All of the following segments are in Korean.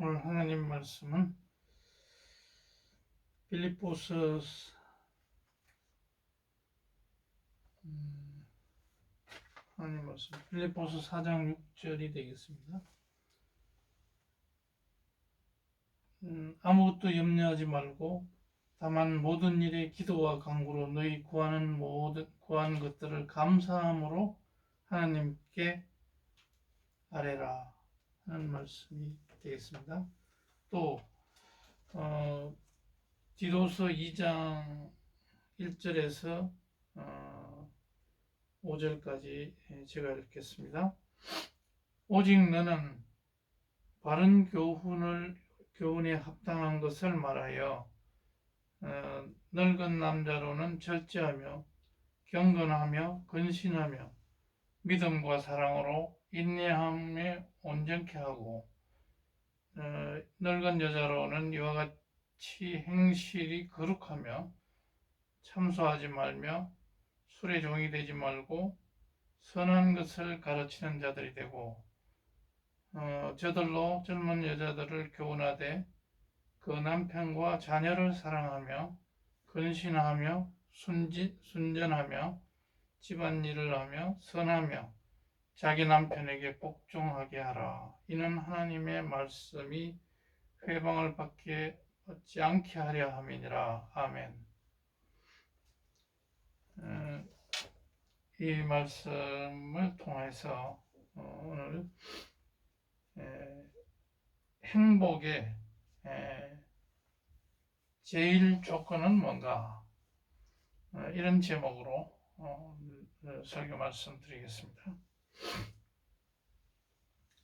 오늘 하나님 말씀은 빌립보서 음, 하나님 말씀 빌립보서 4장 6절이 되겠습니다. 음, 아무것도 염려하지 말고 다만 모든 일에 기도와 간구로 너희 구하는 모든 구하는 것들을 감사함으로 하나님께 아뢰라 하는 말씀이 되겠습니다. 또 어, 디도서 2장 1절에서 어, 5절까지 제가 읽겠습니다. 오직 너는 바른 교훈을 교훈에 합당한 것을 말하여 어, 늙은 남자로는 절제하며 경건하며 근신하며 믿음과 사랑으로 인내함에 온전케 하고 어, 늙은 여자로는 이와 같이 행실이 거룩하며 참소하지 말며 술의 종이 되지 말고 선한 것을 가르치는 자들이 되고 어, 저들로 젊은 여자들을 교훈하되 그 남편과 자녀를 사랑하며 근신하며 순지, 순전하며 집안일을 하며 선하며 자기 남편에게 복종하게 하라. 이는 하나님의 말씀이 회방을 받게 받지 않게 하려 함이니라. 아멘. 어, 이 말씀을 통해서 어, 오늘 에, 행복의 에, 제일 조건은 뭔가 어, 이런 제목으로 어, 설교 말씀드리겠습니다.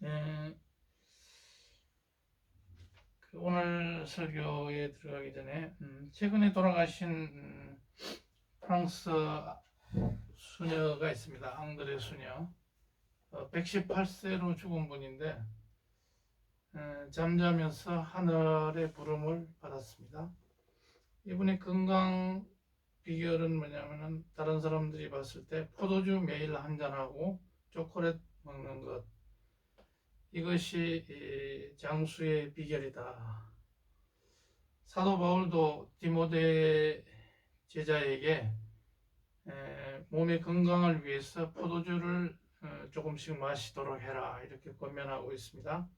음, 그 오늘 설교에 들어가기 전에 음, 최근에 돌아가신 음, 프랑스 수녀가 있습니다. 앙드레 수녀. 어, 118세로 죽은 분인데 에, 잠자면서 하늘의 부름을 받았습니다. 이분의 건강 비결은 뭐냐면은 다른 사람들이 봤을 때 포도주 매일 한 잔하고 초콜릿 먹는 것 이것이 장수의 비결이다. 사도 바울도 디모데 제자에게 몸의 건강을 위해서 포도주를 어, 조금씩 마시도록 해라 이렇게 권면하고 있습니다.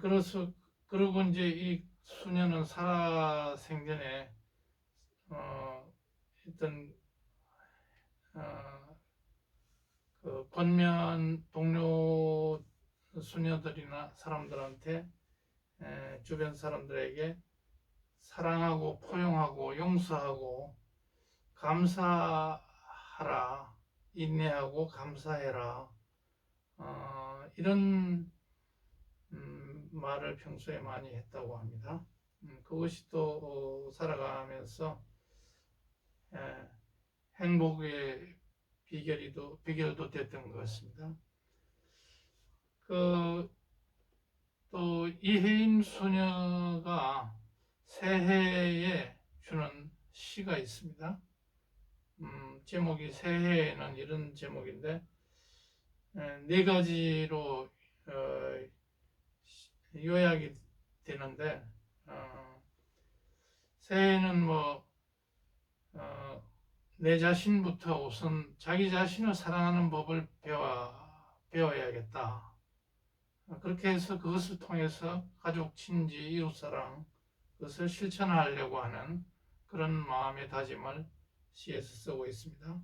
그래서 그리고 이제 이 수녀는 살아 생전에 어, 어떤 어, 그 권면 동료 수녀들이나 사람들한테 에, 주변 사람들에게 사랑하고 포용하고 용서하고 감사하라 인내하고 감사해라 어, 이런 음, 말을 평소에 많이 했다고 합니다. 음, 그것이 또 어, 살아가면서 에, 행복의 비결이도 비결도 됐던 것 같습니다. 그 또 이혜인 소녀가 새해에 주는 시가 있습니다. 음, 제목이 새해에는 이런 제목인데 에, 네 가지로 어, 요약이 되는데 어, 새해는 뭐 어, 내 자신부터 우선 자기 자신을 사랑하는 법을 배워 배워야겠다. 그렇게 해서 그것을 통해서 가족, 친지, 이웃사랑 그것을 실천하려고 하는 그런 마음의 다짐을 시에서 쓰고 있습니다.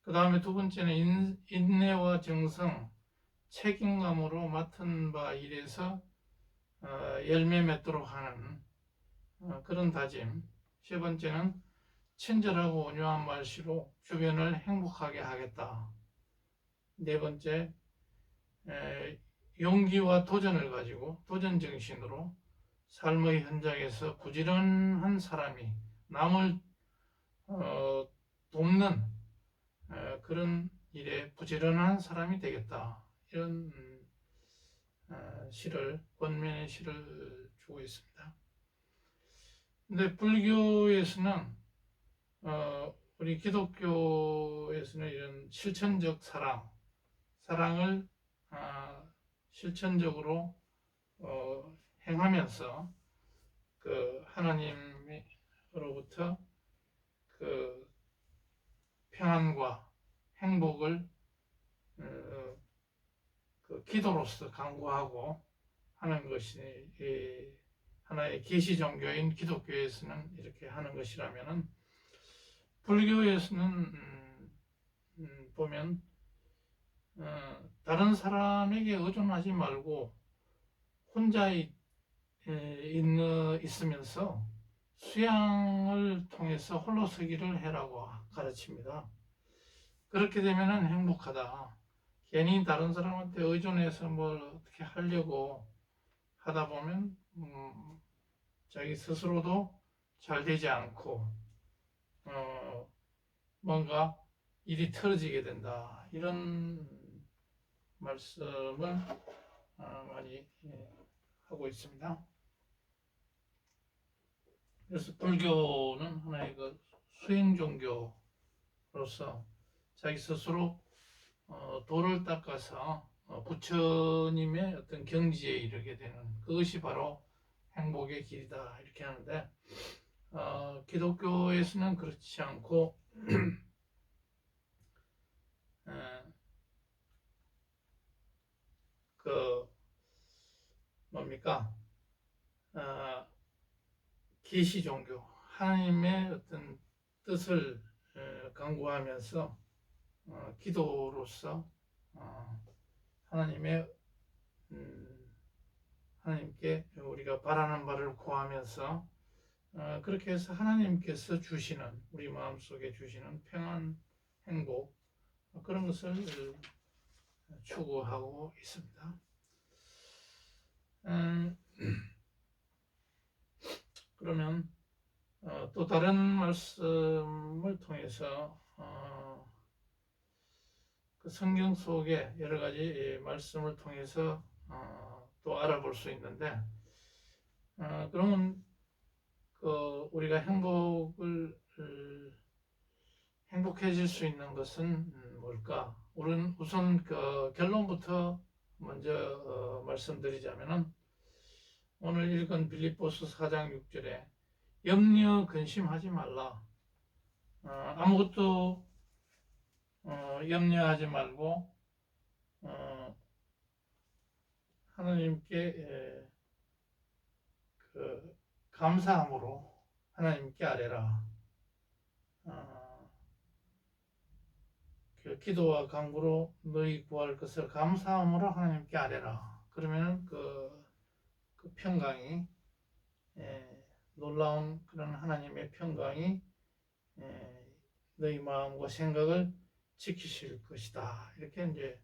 그 다음에 두 번째는 인, 내와 정성, 책임감으로 맡은 바 일에서 어, 열매 맺도록 하는 어, 그런 다짐. 세 번째는 친절하고 온유한 말씨로 주변을 행복하게 하겠다. 네 번째, 에, 용기와 도전을 가지고 도전 정신으로 삶의 현장에서 부지런한 사람이 남을 어, 돕는 어, 그런 일에 부지런한 사람이 되겠다. 이런 음, 어, 시를 권면의 시를 주고 있습니다. 근데 불교에서는 어, 우리 기독교에서는 이런 실천적 사랑, 사랑을 어, 실천적으로 어, 행하면서 그 하나님으로부터 그 평안과 행복을 어, 그 기도로서 강구하고 하는 것이 이 하나의 계시 종교인 기독교에서는 이렇게 하는 것이라면은 불교에서는 음, 음, 보면 어, 다른 사람에게 의존하지 말고 혼자 있으면서 수양을 통해서 홀로 서기를 해라고 가르칩니다. 그렇게 되면 행복하다. 괜히 다른 사람한테 의존해서 뭘 어떻게 하려고 하다 보면 음, 자기 스스로도 잘 되지 않고 어, 뭔가 일이 틀어지게 된다. 이런 말씀을 어, 많이 예, 하고 있습니다. 그래서 불교는 하나의 그 수행 종교로서 자기 스스로 어, 도를 닦아서 어, 부처님의 어떤 경지에 이르게 되는 그것이 바로 행복의 길이다 이렇게 하는데 어, 기독교에서는 그렇지 않고 에, 그 뭡니까? 어, 계시 종교 하나님의 어떤 뜻을 에, 강구하면서 어, 기도로서 어, 하나님의 음, 하나님께 우리가 바라는 바를 구하면서 어, 그렇게 해서 하나님께서 주시는 우리 마음 속에 주시는 평안, 행복 어, 그런 것을 추구하고 있습니다. 음, 그러면 어, 또 다른 말씀을 통해서 어, 그 성경 속에 여러 가지 말씀을 통해서 어, 또 알아볼 수 있는데 어, 그러면 그 우리가 행복을 행복해질 수 있는 것은 뭘까? 우선 우선 그 결론부터 먼저 어, 말씀드리자면은 오늘 읽은 빌립보스 4장 6절에 염려 근심하지 말라. 어, 아무것도 어, 염려하지 말고 어, 하나님께 에, 그 감사함으로 하나님께 아뢰라. 어, 그 기도와 간구로 너희 구할 것을 감사함으로 하나님께 아뢰라. 그러면 그, 그 평강이 에, 놀라운 그런 하나님의 평강이 에, 너희 마음과 생각을 지키실 것이다. 이렇게 이제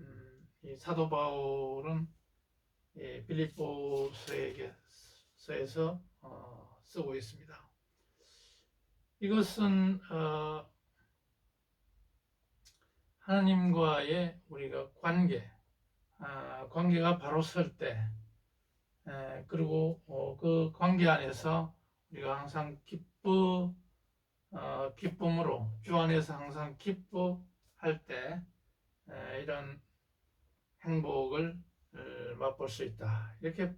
음, 이 사도 바울은 예, 빌립보서에게서에서 어, 쓰고 있습니다. 이것은 어, 하나님과의 우리가 관계, 아, 관계가 바로 설 때, 에, 그리고 어, 그 관계 안에서 우리가 항상 기쁘 어, 기쁨으로 주 안에서 항상 기뻐할 때 에, 이런 행복을 에, 맛볼 수 있다 이렇게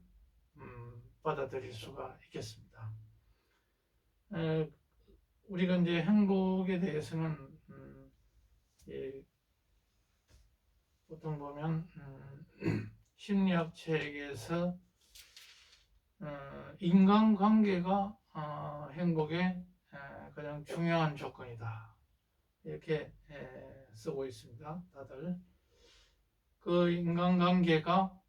음, 받아들일 수가 있겠습니다. 에, 우리가 이제 행복에 대해서는 음, 예, 보통 보면 음, 심리학 책에서 어, 인간관계가 어, 행복의 가장 중요한 조건이다. 이렇게 쓰고 있습니다. 다들. 그 인간관계가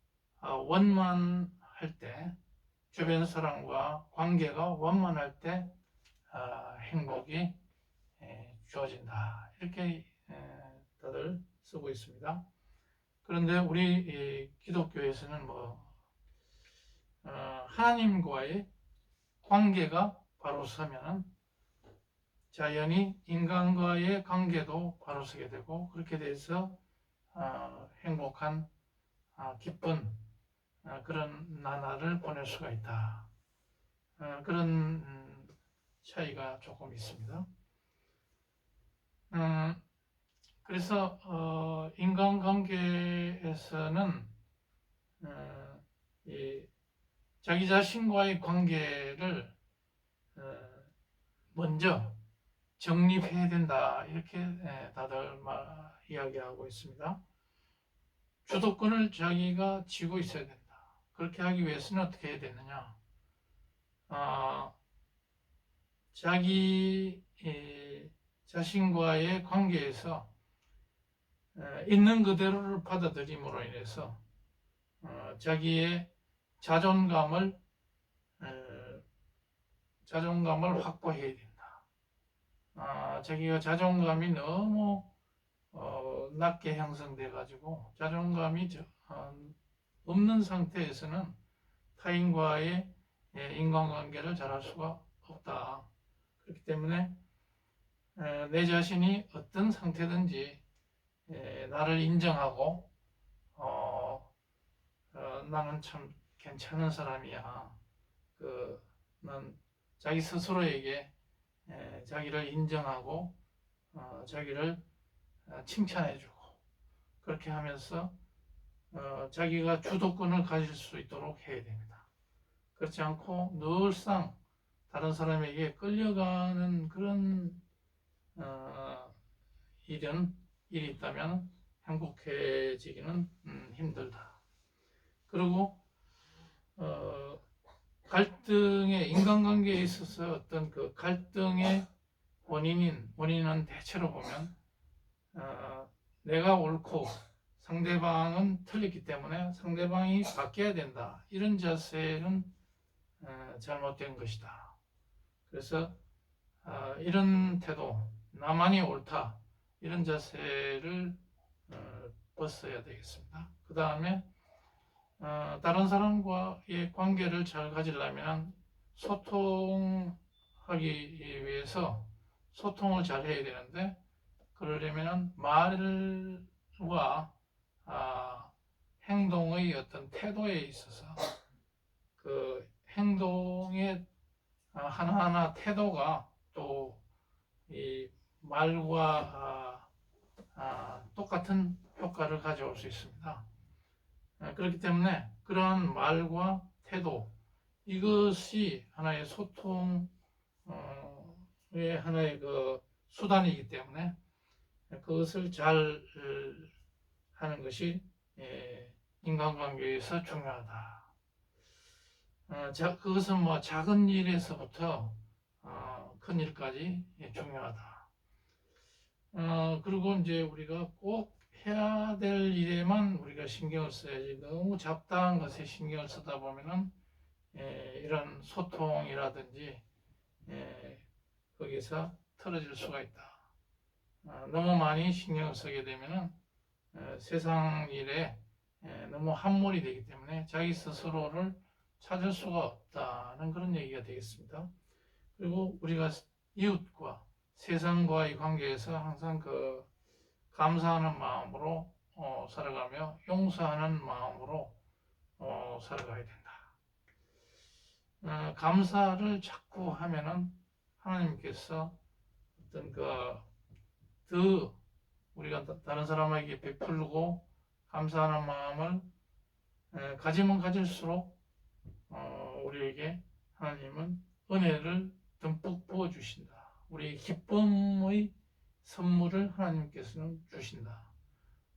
아, 원만할 때, 주변 사람과 관계가 원만할 때 아, 행복이 주어진다. 이렇게 다들 쓰고 있습니다. 그런데 우리 기독교에서는 뭐 어, 하나님과의 관계가 바로 서면은 자연히 인간과의 관계도 바로 서게 되고 그렇게 돼서 어, 행복한 어, 기쁜 어, 그런 나날을 보낼 수가 있다. 어, 그런 음, 차이가 조금 있습니다. 음, 그래서 어, 인간관계에서는 어, 이 자기 자신과의 관계를 어, 먼저 정립해야 된다 이렇게 예, 다들 말, 이야기하고 있습니다. 주도권을 자기가 쥐고 있어야 된다. 그렇게 하기 위해서는 어떻게 해야 되느냐? 아, 자기 예, 자신과의 관계에서 에, 있는 그대로를 받아들임으로 인해서 어, 자기의 자존감을 에, 자존감을 확보해야 된다. 아, 자기가 자존감이 너무 어, 낮게 형성돼 가지고 자존감이 저, 어, 없는 상태에서는 타인과의 예, 인간관계를 잘할 수가 없다. 그렇기 때문에 에, 내 자신이 어떤 상태든지 에, 나를 인정하고 어, 어, 나는 참 괜찮은 사람이야. 그, 난 자기 스스로에게 에, 자기를 인정하고 어, 자기를 어, 칭찬해주고 그렇게 하면서 어, 자기가 주도권을 가질 수 있도록 해야 됩니다. 그렇지 않고 늘상 다른 사람에게 끌려가는 그런 어, 일은 일이 있다면 행복해지기는 음, 힘들다. 그리고 어, 갈등의 인간관계에 있어서 어떤 그 갈등의 원인인 원인은 대체로 보면 어, 내가 옳고 상대방은 틀렸기 때문에 상대방이 바뀌어야 된다. 이런 자세는 어, 잘못된 것이다. 그래서 어, 이런 태도, 나만이 옳다. 이런 자세를 어, 벗어야 되겠습니다. 그 다음에 어, 다른 사람과의 관계를 잘 가지려면 소통하기 위해서 소통을 잘 해야 되는데 그러려면 말과 아, 행동의 어떤 태도에 있어서 그 행동의 아, 하나하나 태도가 또 이 말과 아, 아, 똑같은 효과를 가져올 수 있습니다. 아, 그렇기 때문에 그러한 말과 태도 이것이 하나의 소통의 하나의 그 수단이기 때문에 그것을 잘 하는 것이 예, 인간관계에서 중요하다. 어, 자, 그것은 뭐 작은 일에서부터 어, 큰 일까지 예, 중요하다. 어, 그리고 이제 우리가 꼭 해야 될 일에만 우리가 신경을 써야지 너무 잡다한 것에 신경을 쓰다 보면은 예, 이런 소통이라든지 예, 거기서 틀어질 수가 있다. 어, 너무 많이 신경을 쓰게 되면은 어, 세상 일에 예, 너무 함몰이 되기 때문에 자기 스스로를 찾을 수가 없다는 그런 얘기가 되겠습니다. 그리고 우리가 이웃과 세상과의 관계에서 항상 그 감사하는 마음으로 어, 살아가며 용서하는 마음으로 어, 살아가야 된다. 어, 감사를 자꾸 하면은 하나님께서 어떤 그더 우리가 다른 사람에게 베풀고 감사하는 마음을 에, 가지면 가질수록 어, 우리에게 하나님은 은혜를 듬뿍 부어 주신다. 우리 기쁨의 선물을 하나님께서는 주신다.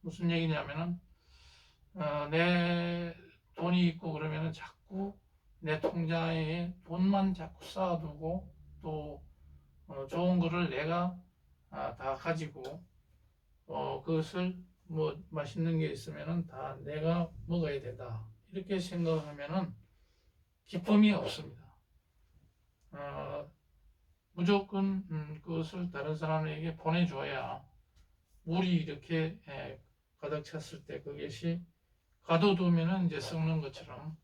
무슨 얘기냐면은 어, 내 돈이 있고 그러면은 자꾸 내 통장에 돈만 자꾸 쌓아두고 또 어, 좋은 거를 내가 아, 다 가지고 어, 그것을 뭐 맛있는 게 있으면은 다 내가 먹어야 된다. 이렇게 생각하면은 기쁨이 없습니다. 어, 무조건 음, 그것을 다른 사람에게 보내줘야 물이 이렇게 에, 가득 찼을 때 그것이 가둬두면은 이제 썩는 것처럼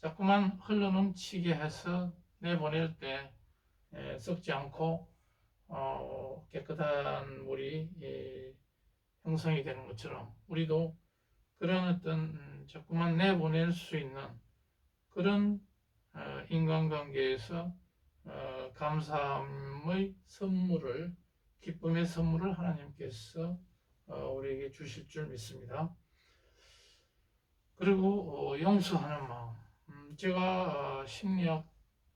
자꾸만 흘러넘치게 해서 내보낼 때 에, 썩지 않고 어, 깨끗한 물이 예, 형성이 되는 것처럼 우리도 그런 어떤 음, 자꾸만 내보낼 수 있는 그런 어, 인간관계에서 어, 감사함의 선물을 기쁨의 선물을 하나님께서 어, 우리에게 주실 줄 믿습니다. 그리고 어, 용서하는 마음. 음, 제가 어, 심리학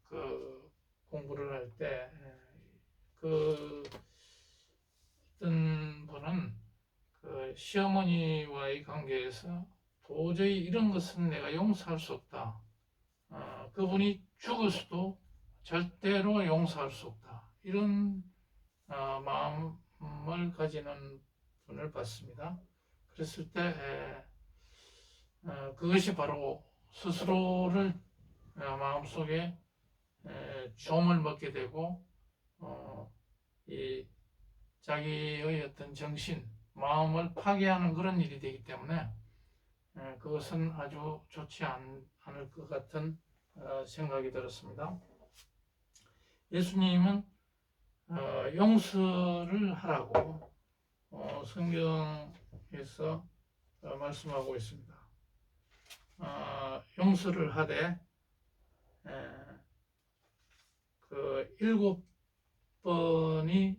그 공부를 할 때 그 어떤 분은 그 시어머니와의 관계에서 도저히 이런 것은 내가 용서할 수 없다. 어, 그분이 죽었어도 절대로 용서할 수 없다. 이런 어, 마음을 가지는 분을 봤습니다. 그랬을 때 에, 어, 그것이 바로 스스로를 어, 마음속에 에, 좀을 먹게 되고 어, 이 자기의 어떤 정신, 마음을 파괴하는 그런 일이 되기 때문에 에, 그것은 아주 좋지 않, 않을 것 같은 어, 생각이 들었습니다. 예수님은 어, 용서를 하라고 어, 성경에서 어, 말씀하고 있습니다. 어, 용서를 하되 에, 그 일곱 번이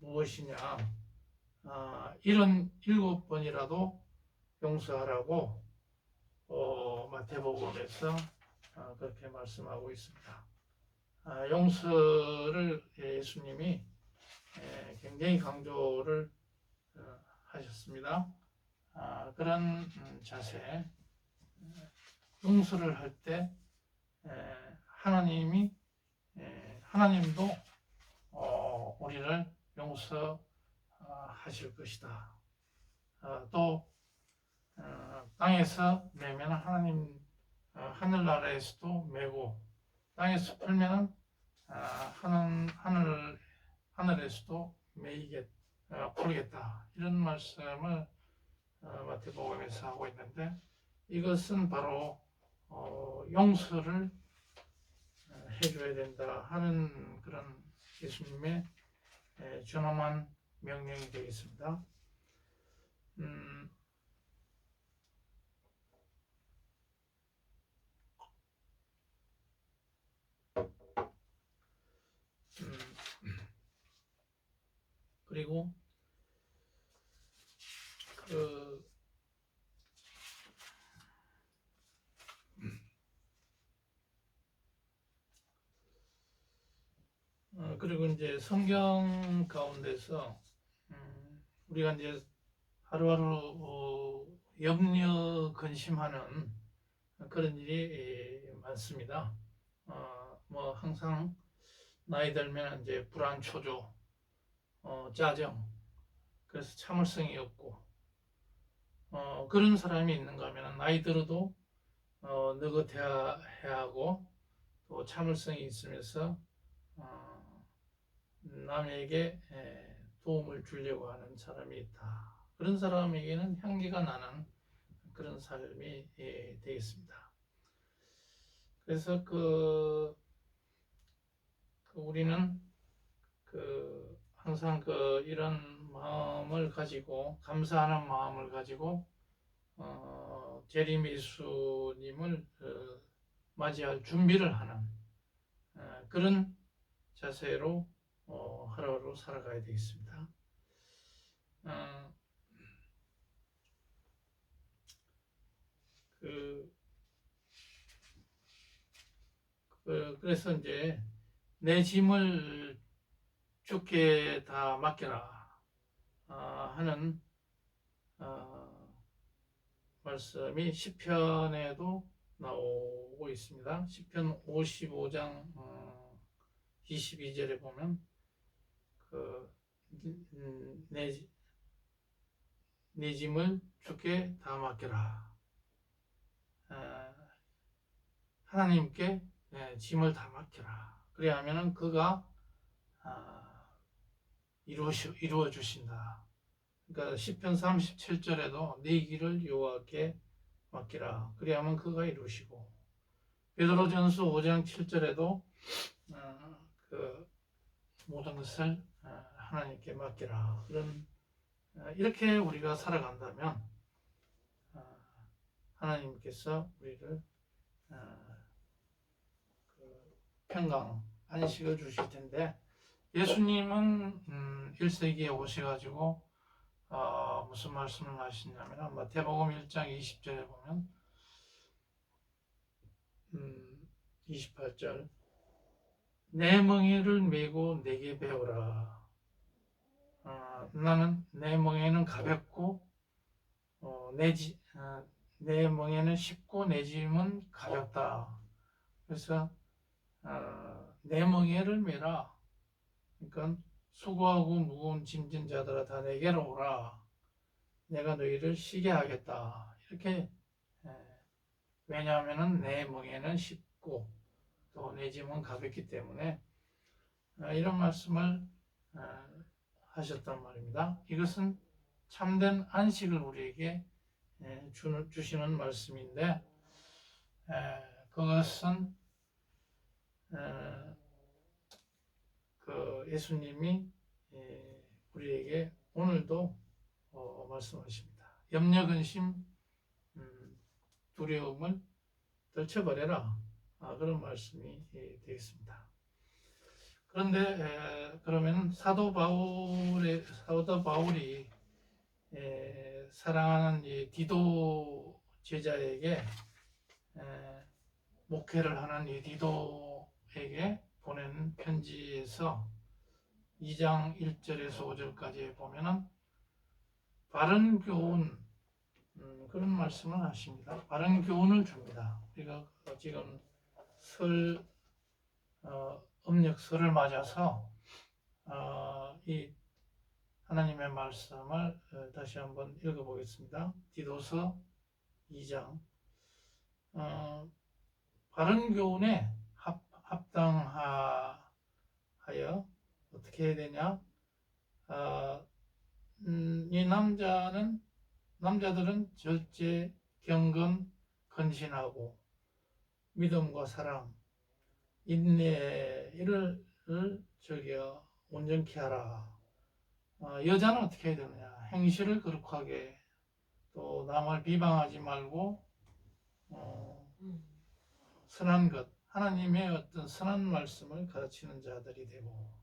무엇이냐? 아, 이런 일곱 번이라도 용서하라고 어, 마태복음에서 어, 그렇게 말씀하고 있습니다. 아, 용서를 예수님이 에, 굉장히 강조를 어, 하셨습니다. 아, 그런 음, 자세, 용서를 할 때 하나님이 에, 하나님도 어, 우리를 용서 하실 것이다. 아, 또 어, 땅에서 매면 하나님 어, 하늘나라에서도 매고 땅에서 풀면은 아, 하늘 하늘 하늘에서도 매이겠 어, 풀겠다 이런 말씀을 어, 마태복음에서 하고 있는데 이것은 바로 어, 용서를 어, 해줘야 된다 하는 그런 예수님의 에, 준엄한 명령이 되겠습니다. 음, 음, 그리고 그 어, 그리고 이제 성경 가운데서 음, 우리가 이제 하루하루 어, 염려 근심하는 그런 일이 예, 많습니다. 어, 뭐 항상 나이 들면 이제 불안 초조, 어, 짜증, 그래서 참을성이 없고 어, 그런 사람이 있는가 하면 나이 들어도 어, 느긋해야 하고 또 참을성이 있으면서 어, 남에게 에, 도움을 주려고 하는 사람이 있다. 그런 사람에게는 향기가 나는 그런 삶이 예, 되겠습니다. 그래서 그, 그 우리는 그 항상 그 이런 마음을 가지고 감사하는 마음을 가지고 어, 제리미수님을 어, 맞이할 준비를 하는 어, 그런 자세로 어, 하루하루 살아가야 되겠습니다. 어, 그, 그, 그래서 이제 내 짐을 주께 다 맡겨라 어, 하는 어, 말씀이 시편에도 나오고 있습니다. 시편 55장 어, 22절에 보면 그내 내 짐을 주께 다 맡겨라. 어, 하나님께 예, 짐을 다 맡겨라. 그래야 하면은 그가 아, 이루어 주신다. 그러니까 시편 37절에도 네 길을 여호와께 맡기라. 그래야만 그가 이루시고 베드로전서 5장 7절에도 어, 그 모든 것을 어, 하나님께 맡기라. 그런 어, 이렇게 우리가 살아간다면 어, 하나님께서 우리를 어, 그 평강 안식을 주실 텐데 예수님은 음, 1세기에 오셔가지고 어, 무슨 말씀을 하시냐면 마태복음 1장 20절에 보면 음, 28절 내 멍에를 메고 내게 배우라 어, 나는 내 멍에는 가볍고 어, 내, 지, 어, 내 멍에는 쉽고 내 짐은 가볍다 그래서 어, 내 멍에를 메라 그러니까 수고하고 무거운 짐진 자들아 다 내게로 오라. 내가 너희를 쉬게 하겠다. 이렇게 예, 왜냐하면은 내 멍에는 쉽고 또 내 짐은 가볍기 때문에 아, 이런 말씀을 아, 하셨단 말입니다. 이것은 참된 안식을 우리에게 예, 주- 주시는 말씀인데 에, 그것은 에, 그 예수님이 예, 우리에게 오늘도 어, 말씀하십니다. 염려, 근심, 음, 두려움을 떨쳐버려라. 아, 그런 말씀이 예, 되겠습니다. 그런데 에, 그러면 사도 바울의 사도 바울이 에, 사랑하는 이 디도 제자에게 에, 목회를 하는 이 디도에게 보낸 편지에서 2장 1절에서 5절까지 보면은 바른 교훈 음, 그런 말씀을 하십니다. 바른 교훈을 줍니다. 우리가 지금 설 어, 음력설을 맞아서 어, 이 하나님의 말씀을 어, 다시 한번 읽어보겠습니다. 디도서 2장 어, 바른 교훈에 합, 합당하여 어떻게 해야 되냐? 아, 음, 이 남자는 남자들은 절제, 경건, 건신하고 믿음과 사랑, 인내 이를 을 저기요 온전케 하라. 어, 여자는 어떻게 해야 되느냐? 행실을 거룩하게 또 남을 비방하지 말고 어, 선한 것, 하나님의 어떤 선한 말씀을 가르치는 자들이 되고,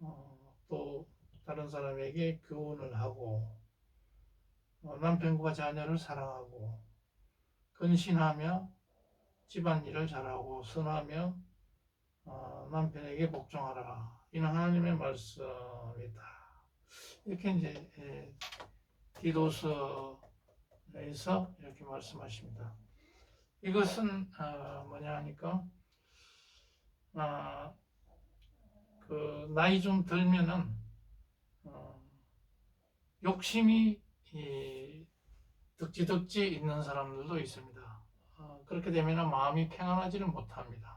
어, 또 다른 사람에게 교훈을 하고, 어, 남편과 자녀를 사랑하고, 근신하며 집안일을 잘하고, 선하며 어, 남편에게 복종하라. 이는 하나님의 말씀이다. 이렇게 이제 예, 디도서에서 이렇게 말씀하십니다. 이것은 어, 뭐냐 하니까 아, 그 나이 좀 들면은 어, 욕심이 이, 득지득지 있는 사람들도 있습니다. 어, 그렇게 되면 마음이 평안하지는 못합니다.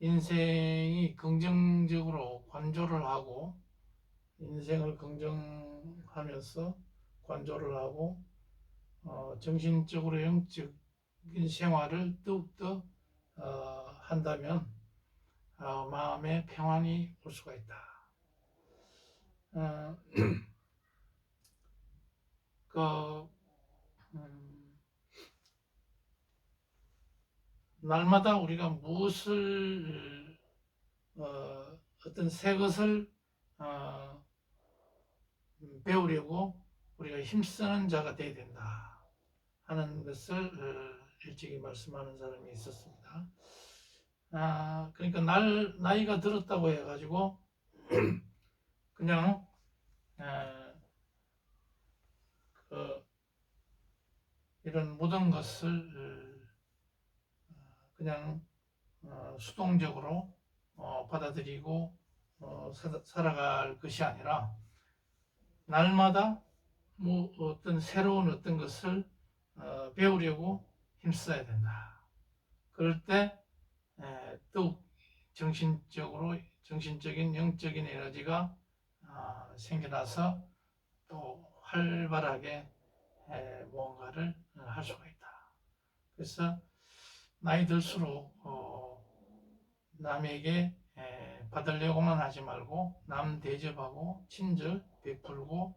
인생이 긍정적으로 관조를 하고 인생을 긍정하면서 관조를 하고 어, 정신적으로 영적 생활을 더욱더 어, 한다면 어, 마음의 평안이 올 수가 있다. 어, 그 날마다 우리가 무엇을 어, 어떤 새 것을 어, 배우려고 우리가 힘쓰는 자가 되어야 된다 하는 것을 어, 일찍이 말씀하는 사람이 있었습니다. 아, 그러니까 날, 나이가 들었다고 해가지고, 그냥, 에, 그, 이런 모든 것을, 어, 그냥, 어, 수동적으로, 어, 받아들이고, 어, 사- 살아갈 것이 아니라, 날마다 뭐 어떤 새로운 어떤 것을 어, 배우려고 힘써야 된다. 그럴 때 에, 더욱 정신적으로 정신적인 영적인 에너지가 아, 생겨나서 또 활발하게 어, 할 수가 있다. 그래서 나이 들수록 어, 남에게 에, 받으려고만 하지 말고 남 대접하고 친절 베풀고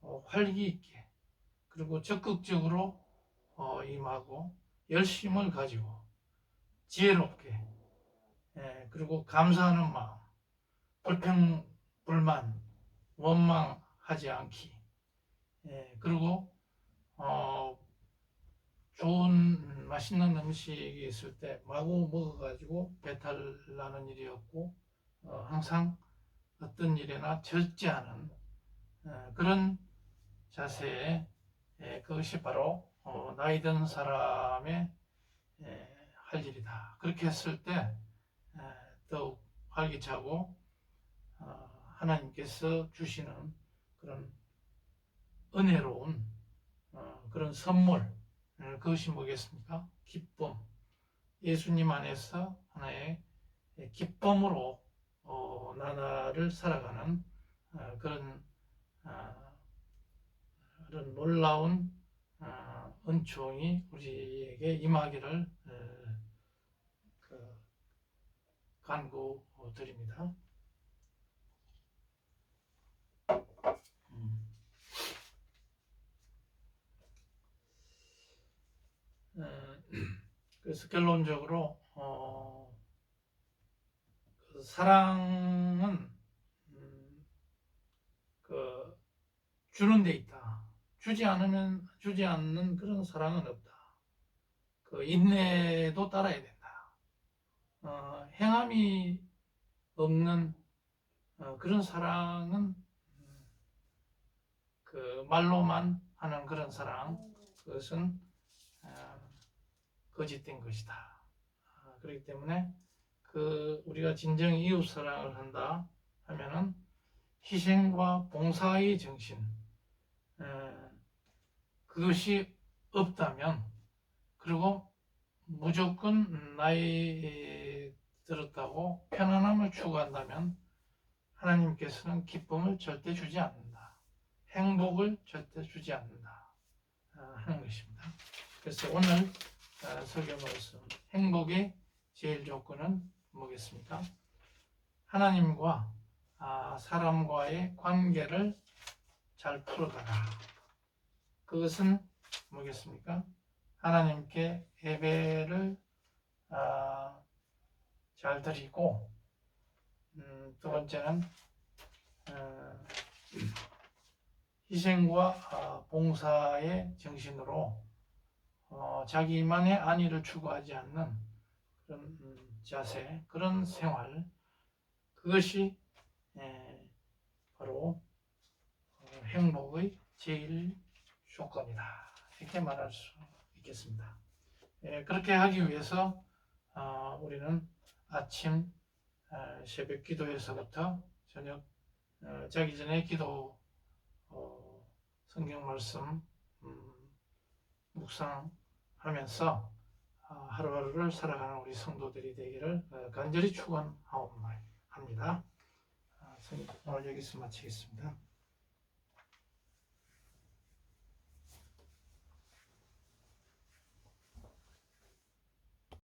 어, 활기 있게 그리고 적극적으로 어, 임하고 열심을 가지고 지혜롭게 그리고 감사하는 마음 불평 불만 원망 하지 않기. 예, 그리고 어, 좋은 맛있는 음식이 있을 때 마구 먹어가지고 배탈 나는 일이 없고 어, 항상 어떤 일에나 절제하는 어, 그런 자세에 예, 그것이 바로 어, 나이 든 사람의 예, 할 일이다. 그렇게 했을 때 에, 더욱 활기차고 어, 하나님께서 주시는 그런 은혜로운 어, 그런 선물 어, 그것이 뭐겠습니까? 기쁨. 예수님 안에서 하나의 기쁨으로 어, 나날을 살아가는 어, 그런 어, 그런 놀라운 어, 은총이 우리에게 임하기를 어, 그 간구 드립니다. 음. 어, 그래서 결론적으로 어, 그 사랑은 음, 그 주는 데 있다. 주지 않으면 주지 않는 그런 사랑은 없다. 그 인내도 따라야 된다. 어, 행함이 없는 어, 그런 사랑은 음, 그 말로만 하는 그런 사랑 그것은 어, 거짓된 것이다. 어, 그렇기 때문에 그 우리가 진정 이웃 사랑을 한다 하면은 희생과 봉사의 정신 에, 그것이 없다면 그리고 무조건 나이 들었다고 편안함을 추구한다면 하나님께서는 기쁨을 절대 주지 않는다. 행복을 절대 주지 않는다. 아, 하는 것입니다. 그래서 오늘 아, 설교 말씀 행복의 제일 조건은 뭐겠습니까? 하나님과 아, 사람과의 관계를 잘 풀어가라. 그것은 뭐겠습니까? 하나님께 예배를 아, 잘 드리고 음, 두 번째는 어, 희생과 아, 봉사의 정신으로 어, 자기만의 안위를 추구하지 않는 그런 음, 자세, 그런 생활 그것이 에, 바로 어, 행복의 제일 조건이다 이렇게 말할 수 있겠습니다. 예, 그렇게 하기 위해서 어, 우리는 아침 어, 새벽 기도에서부터 저녁 어, 자기 전에 기도 어, 성경 말씀 음, 묵상하면서 어, 하루하루를 살아가는 우리 성도들이 되기를 어, 간절히 축원하옵나이다. 아, 오늘 여기서 마치겠습니다.